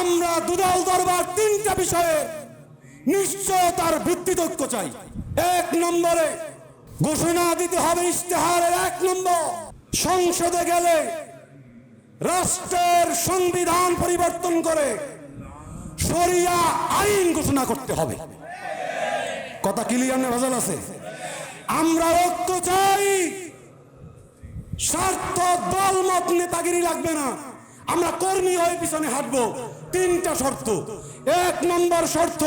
আমরা দুদল দরবার তিনটা বিষয়ে নিশ্চয়তার ভিত্তিতজ্ঞ চাই। এক নম্বরে ঘোষণা দিতে হবে ইশতেহারের এক নম্বর, সংসদে গেলে রাষ্ট্রের সংবিধান পরিবর্তন করে শরিয়া আইন ঘোষণা করতে হবে। কথা ক্লিয়ার না ভেজাল আছে? আমরা ঐক্য চাই, স্বার্থ দল মত নেতাগিরি লাগবে না। আমরা কর্মী হয়ে পিছনে হাঁটবো। তিনটা শর্ত। এক নম্বর শর্ত,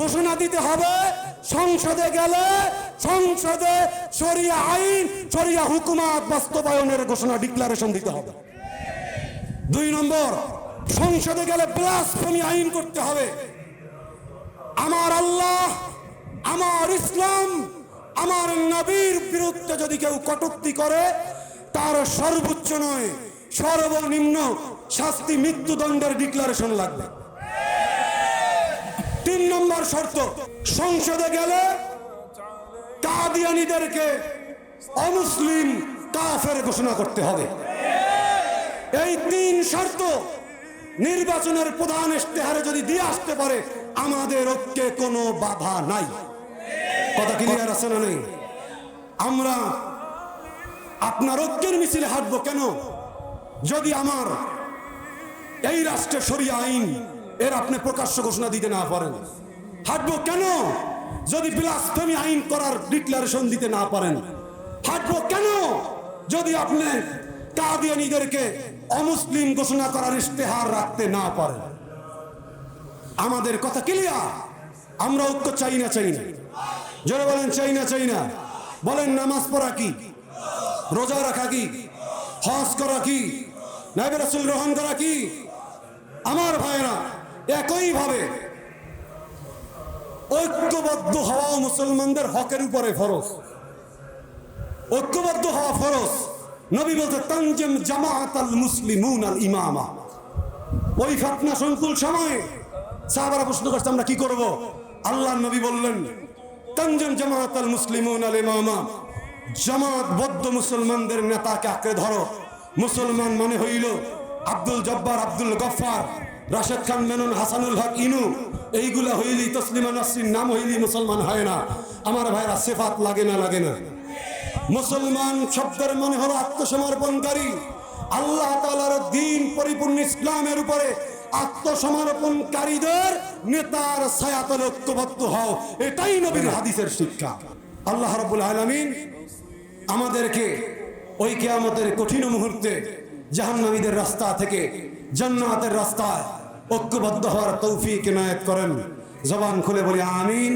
ঘোষণা দিতে হবে, সংসদে গেলে সংসদে শরিয়া আইন, শরিয়া হুকুমাত বাস্তবায়নের ঘোষণা, ডিক্লারেশন দিতে হবে। দুই নম্বর, সংসদে গেলে ব্লাসফেমি আইন করতে হবে। আমার আল্লাহ, আমার ইসলাম, আমার নবীর বিরুদ্ধে যদি কেউ কটূক্তি করে, তার সর্বোচ্চ নয়। সর্বনিম্ন শাস্তি মৃত্যুদণ্ডের ডিক্লারেশন লাগবে। তিন নম্বর শর্ত, সংসদে গেলে কাদিয়ানিদেরকে অমুসলিম কাফের ঘোষণা করতে হবে। এই তিন শর্ত নির্বাচনের প্রধান ইশতেহারে যদি দিয়ে আসতে পারে, আমাদের ঐক্যে কোনো বাধা নাই। কথা ক্লিয়ার আছে না নেই? আমরা আপনার ঐক্যের মিছিলে হাঁটবো কেন? যদি আমার এই রাষ্ট্রে সরিয়া আইন এর আপনি প্রকাশ্য ঘোষণা দিতে না পারেন, হাঁটবো কেন? যদি বিলাসফেমি আইন করার ডিক্লারেশন দিতে না পারেন, হাঁটবো কেন? যদি আপনি কাদিয়ানিদেরকে অমুসলিম ঘোষণা করার ইশতেহার রাখতে না পারেন, আমাদের কথা ক্লিয়ার আমরা ঐক্য চাই না চাই না। জোরে বলেন, চাই না চাই না। বলেন, নামাজ পড়া কি? রোজা রাখা কি? হজ করা কি? নাইবে রাসুল গ্রহণ করা কি? আমার ভাইরা একইভাবে ঐক্যবদ্ধ হওয়া মুসলমানদের হকের উপরে ফরজ। ঐক্যবদ্ধ হওয়া ফরজ। নবী বলতে তানজিম জামাআত আল মুসলিমুন ইমামা। ওই ফাতনা সংকুল সময়ে সাহাবারা প্রশ্ন করছে, আমরা কি করব? আল্লাহ নবী বললেন, তানজিম জামাআত আল মুসলিমুন আল ইমামা। জামাত বদ্ধ মুসলমানদের নেতাকে আঁকড়ে ধরো। মুসলমান মানে হইল আব্দুল জব্বার, আব্দুল গফফার, রাশেদ খান মেনন হাসানুল হক, ইনু। এইগুলা হইলি তসলিমা নাসরিন নাম হইলি মুসলমান হয় না। আমার ভাইরা সেফাত লাগে না লাগে না। মুসলমান শব্দের মনে হলো আত্মসমর্পণকারী। আল্লাহ তালার দিন পরিপূর্ণ ইসলামের উপরে আত্মসমর্পণকারীদের নেতার ছায়াতলে ঐক্যবদ্ধ হও। এটাই নবীর হাদিসের শিক্ষা। আল্লাহ রাব্বুল আলামিন আমাদেরকে ওই কেয়ামতের কঠিন মুহূর্তে জাহান্নামীদের রাস্তা থেকে জান্নাতের রাস্তায় ঐক্যবদ্ধ হওয়ার তৌফিক নায়ত করেন। জবান খুলে বলি, আমিন।